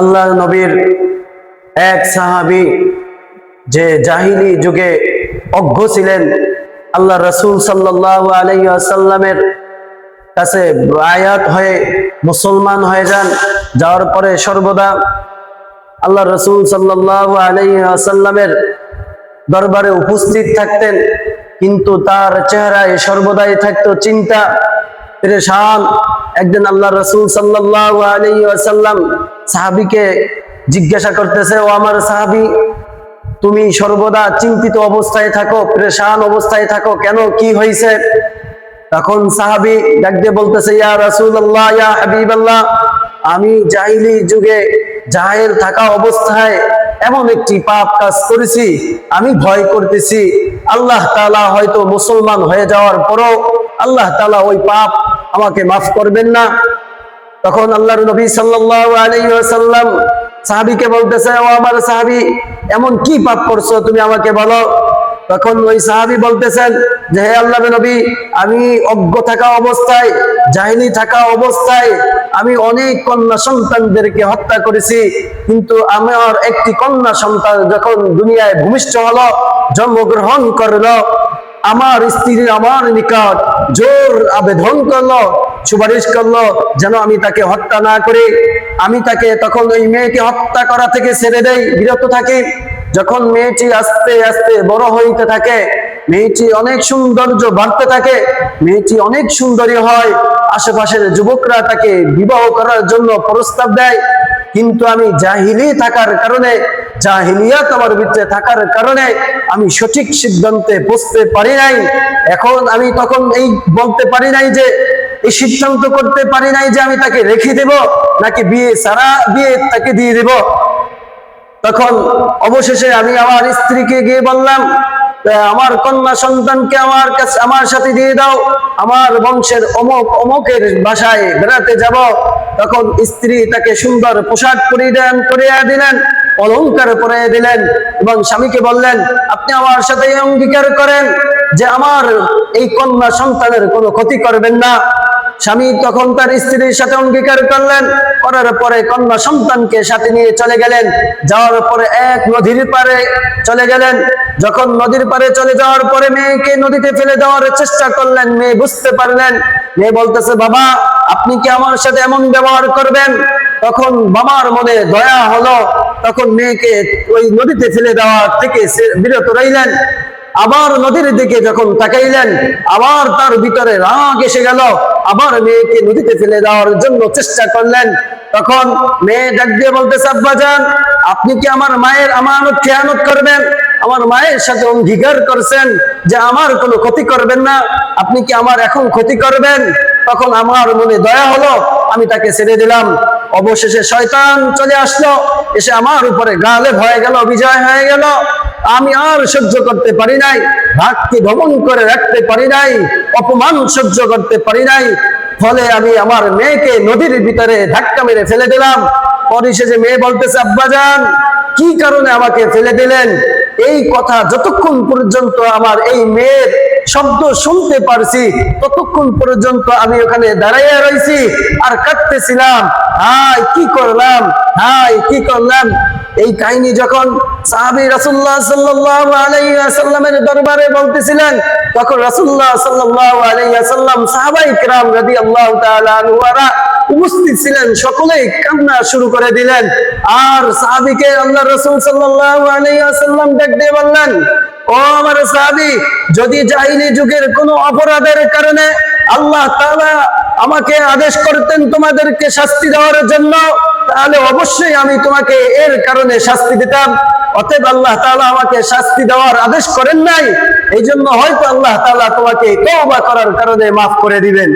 আল্লাহ নবীর এক সাহাবি যে জাহিলি যুগে অজ্ঞ ছিলেন আল্লাহ রসুল সাল্লাহ আলাইসাল্লামের কাছে আয়াত হয়ে মুসলমান হয়ে যান। যাওয়ার পরে সর্বদা আল্লাহ রসুল সাল্লাহ আলাইসাল্লামের দরবারে উপস্থিত থাকতেন, কিন্তু তার চেহারায় সর্বদাই থাকতো চিন্তা, পরেশান। একদিন আল্লাহ রসুল সাল্লাহ আলী আসাল্লাম সাহাবিকে জিজ্ঞাসা করতেছে, ও আমার সাহাবি, তুমি সর্বদা চিন্তিত অবস্থায় থাকো, প্রেশান অবস্থায় থাকো, কেন, কি হয়েছে? তখন সাহাবি ডাক দিয়ে বলতেছে, ইয়া রাসূলুল্লাহ, ইয়া হাবিবাল্লাহ, আমি জাহিলি যুগে জাহেল থাকা অবস্থায় এমন একটি পাপ কাজ করেছি, আমি ভয় করতেছি। আল্লাহ তালা হয়তো মুসলমান হয়ে যাওয়ার পরও আল্লাহ তালা ওই পাপ আমাকে মাফ করবেন না। তখন আল্লাহর নবী আলাইহি ওয়াসাল্লাম সাহাবীকে বলতেছে, ও আমার সাহাবী, এমন কি পাপ করছ তুমি আমাকে বলো? তখন ওই সাহাবী বলতেছেন যে, হে আল্লাহ নবী, আমি অজ্ঞ থাকা অবস্থায়, জাহিলি থাকা অবস্থায়, আমি অনেক কন্যা সন্তানদেরকে হত্যা করেছি, কিন্তু আমার একটি কন্যা সন্তান যখন দুনিয়ায় ভূমিষ্ঠ হলো, জন্মগ্রহণ করল, আমার স্ত্রী আমার নিকট জোর আবেদন করল সুপারিশ করল যেন আমি তাকে হত্যা না করি। আমি তাকে তখন ওই মেয়েকে হত্যা করা থেকে ছেড়ে দেই, বিরত থাকি। যখন মেয়েটি আস্তে আস্তে বড় হইতে থাকে, মেয়েটি অনেক সৌন্দর্য বাড়তে থাকে, মেয়েটি অনেক সুন্দরী হয়। আশেপাশের যুবকরা তাকে বিবাহ করার জন্য প্রস্তাব দেয়। কিন্তু আমি জাহিলি থাকার কারণে, জাহিলিয়াত আমার ভিতরে থাকার কারণে আমি সঠিক সিদ্ধান্তে বসতে পারি নাই। এখন আমি তখন এই বলতে পারি নাই যে এই সিদ্ধান্ত করতে পারি নাই যে আমি তাকে রেখে দেব নাকি বিয়ে সারা বিয়ে তাকে দিয়ে দেব। তখন অবশেষে আমি আমার স্ত্রীকে গিয়ে বললাম আমার কন্যা সন্তানকে আমার কাছে, আমার সাথে দিয়ে দাও, আমার বংশের অমক, অমকের বাসায় বেড়াতে যাব। তখন স্ত্রী তাকে সুন্দর পোশাক পরিয়ে দেন করিয়া দিলেন অলঙ্কার পরিয়ে দিলেন এবং স্বামীকে বললেন, আপনি আমার সাথে অঙ্গীকার করেন যে আমার এই কন্যা সন্তানের কোনো ক্ষতি করবেন না। স্বামী তখন তার স্ত্রীর সাথে অঙ্গীকার করলেন। করার পরে কন্যা সন্তানকে সাথে নিয়ে চলে গেলেন। যাওয়ার পরে এক নদীর পারে চলে গেলেন। যখন নদীর পারে চলে যাওয়ার পরে মেয়েকে নদীতে ফেলে দেওয়ার চেষ্টা করলেন। মেয়ে বুঝতে পারলেন। মেয়ে বলতেছে, বাবা, আপনি কি আমার সাথে এমন ব্যবহার করবেন? তখন বাবার মনে দয়া হলো। তখন মেয়েকে ওই নদীতে ফেলে দেওয়ার থেকে বিরত রইলেন। আবার নদীর দিকে যখন তাকাইলেন, আবার তার ভিতরে রাগ এসে গেল। আবার মেয়েকে নদীতে ফেলে দেওয়ার জন্য চেষ্টা করলেন। তখন মেয়ে ডাক দিয়ে বলতেছে, আব্বা আপনি কি আমার মায়ের আমানত, খেয়ানত করবেন? আমার মায়ের সাথে অঙ্গীকার করছেন যে আমার কোনো ক্ষতি করবেন না। আপনি কি আমার এখন ক্ষতি করবেন? তখন আমার মনে দয়া হলো, আমি তাকে ছেড়ে দিলাম। অবশেষে শয়তান চলে আসলো, এসে আমার উপরে গালে হয়ে গেল, বিজয় হয়ে গেল। আমি আর সহ্য করতে পারি নাই ভাগকে ভ্রমণ করে রাখতে পারি নাই, অপমান সহ্য করতে পারি নাই, ফলে আমি আমার মেয়েকে নদীর ভিতরে ধাক্কা মেরে ফেলে দিলাম। পরিশেষে মেয়ে বলতেছে আব্বাজান কি কারণে আমাকে ফেলে দিলেন? এই কথা যতক্ষণ পর্যন্ত আমার এই মেয়ের শব্দ শুনতে পারছি। ততক্ষণ পর্যন্ত আমি ওখানে দাঁড়াইয়া রয়েছি আর কাঁদতেছিলাম। হাই, কি করলাম? হাই, কি করলাম? এই কাহিনী যখন সাহাবি রাসুল্লাহ সাল্লাহ আলাইসাল্লামের দরবারে বলতেছিলেন, তখন রাসুল্লাহ সাল্লাহ আলাইসাল্লাম সাহাবাই কিরাম আল্লাহ উপস্থিত ছিলেন, সকলেই কান্না শুরু করে দিলেন। আর সাহাবিকে আল্লাহ রসুল সাল্লাহ আলাইসাল্লাম ডাক দিয়ে বললেন ও আমার সাহাবি, যদি জাহিলি যুগের কোন অপরাধের কারণে আল্লাহ তাআলা আমাকে আদেশ করতেন তোমাদেরকে শাস্তি দেওয়ার জন্য, তাহলে অবশ্যই আমি তোমাকে এর কারণে শাস্তি দিতাম। অতএব আল্লাহ তাআলা আমাকে শাস্তি দেওয়ার আদেশ করেন নাই এই জন্য হয়তো আল্লাহ তাআলা তোমাকে তওবা করার কারণে মাফ করে দিবেন।